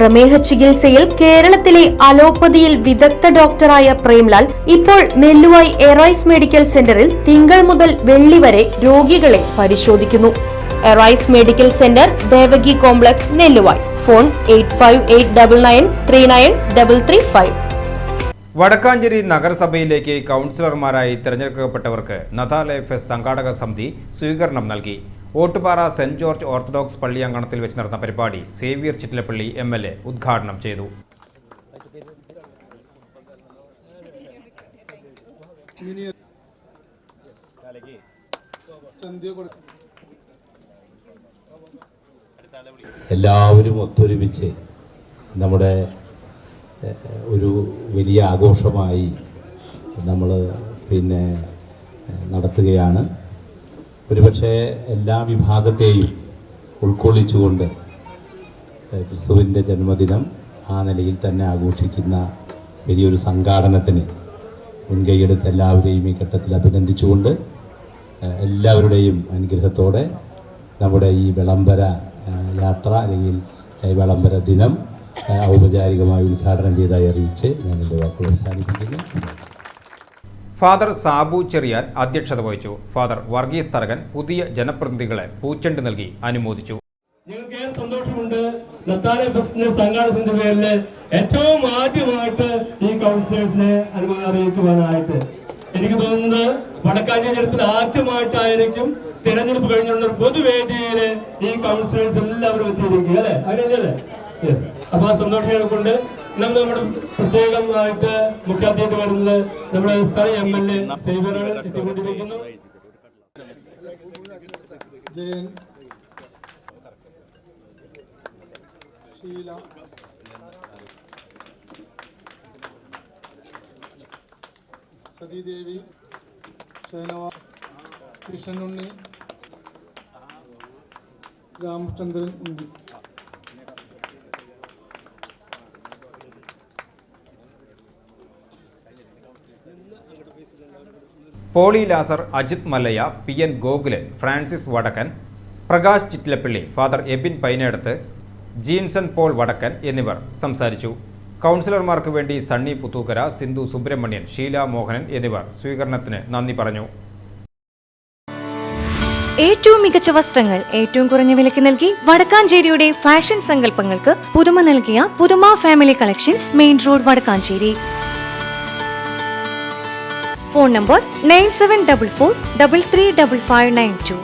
പ്രമേഹ ചികിത്സയിൽ കേരളത്തിലെ അലോപ്പതിയിൽ വിദഗ്ധ ഡോക്ടറായ പ്രേംലാൽ ഇപ്പോൾ നെല്ലുവായി എറൈസ് മെഡിക്കൽ സെന്ററിൽ തിങ്കൾ മുതൽ വെള്ളി വരെ രോഗികളെ പരിശോധിക്കുന്നു. Arise medical centre Devaki complex Nelluvai. Phone eight Vadakkanchery നഗരസഭയിലേക്ക് കൗൺസിലർമാരായി തിരഞ്ഞെടുക്കപ്പെട്ടവർക്ക് നദാല എഫ് സംഘാടക സമിതി സ്വീകരണം നൽകി. ഓട്ടുപാറ സെന്റ് ജോർജ് ഓർത്തഡോക്സ് പള്ളി അങ്കണത്തിൽ വെച്ച് നടന്ന പരിപാടി Xavier Chittilappally M L A ഉദ്ഘാടനം ചെയ്തു. എല്ലാവരും ഒത്തൊരുമിച്ച് നമ്മുടെ ഒരു വലിയ ആഘോഷമായി നമ്മൾ പിന്നെ നടത്തുകയാണ്. ഒരുപക്ഷെ എല്ലാ വിഭാഗത്തെയും ഉൾക്കൊള്ളിച്ചുകൊണ്ട് ക്രിസ്തുവിന്റെ ജന്മദിനം ആ നിലയിൽ തന്നെ ആഘോഷിക്കുന്ന വലിയൊരു സംഘാടനത്തിന് മുൻകൈയെടുത്ത് എല്ലാവരെയും ഈ ഘട്ടത്തിൽ അഭിനന്ദിച്ചുകൊണ്ട് എല്ലാവരുടെയും അനുഗ്രഹത്തോടെ നമ്മുടെ ഈ വിളംബര യാത്ര അല്ലെങ്കിൽ വിളംബര ദിനം ഔപചാരികമായി ഉദ്ഘാടനം ചെയ്തായി അറിയിച്ച് ഞാൻ എന്റെ വാക്കുകൾ അവസാനിപ്പിക്കുന്നു. ഫാദർ സാബു ചെറിയാൻ അധ്യക്ഷത വഹിച്ചു. ഫാദർ വർഗീസ് തരകൻ പുതിയ ജനപ്രതിനിധികളെ പൂച്ചെണ്ട് നൽകി അനുമോദിച്ചു. ഞങ്ങൾക്ക് ഏറെ സന്തോഷമുണ്ട്. നത്താലെ ഫെസ്റ്റിന്റെ സംഘാടന സമിതി പേരിൽ ഏറ്റവും ആദ്യമായിട്ട് ഈ കൗൺസിലേഴ്സിനെ അനുമതി അറിയിക്കുവാനായിട്ട് എനിക്ക് തോന്നുന്നത് വടക്കാഞ്ചേരി ചരിത്രത്തിൽ ആദ്യമായിട്ടായിരിക്കും തിരഞ്ഞെടുപ്പ് കഴിഞ്ഞുള്ള ഒരു പൊതുവേദിയിൽ ഈ കൗൺസിലേഴ്സ് എല്ലാവരും എത്തിയിരിക്കുക അല്ലേ? അങ്ങനെയല്ലേ യെസ് അപ്പൊ ആ സന്തോഷങ്ങളെ കൊണ്ട് നമുക്ക് നമ്മുടെ പ്രത്യേകമായിട്ട് മുഖ്യാതിഥിയായിട്ട് വരുന്നത് നമ്മുടെ സ്ഥല എം എൽ എ സേവനങ്ങൾ എത്തിക്കൊണ്ടിരിക്കുന്നു. Jayan Sheela. Sathidevi ഷൈനവ Krishnanunni Ramachandran ഉണ്ടി Poly Lazar Ajith Mallayya P N Gokulan Francis Vadakkan Prakash Chittilappally father Ebin Painadath Jeenson Paul Vadakkan എന്നിവർ സംസാരിച്ചു. കൗൺസിലർമാർക്ക് വേണ്ടി സണ്ണി പുത്തൂക്കര സിന്ധു സുബ്രഹ്മണ്യൻ ഷീല മോഹനൻ എന്നിവർ സ്വീകരണത്തിന് നന്ദി പറഞ്ഞു. ഏറ്റവും മികച്ച വസ്ത്രങ്ങൾ ഏറ്റവും കുറഞ്ഞ വിലയ്ക്ക് നൽകി വടക്കാഞ്ചേരിയുടെ ഫാഷൻ സങ്കല്പങ്ങൾക്ക് പുതുമ നൽകിയ Puthuma family collections main road Vadakkanchery. Phone number nine seven double four double three double five nine two.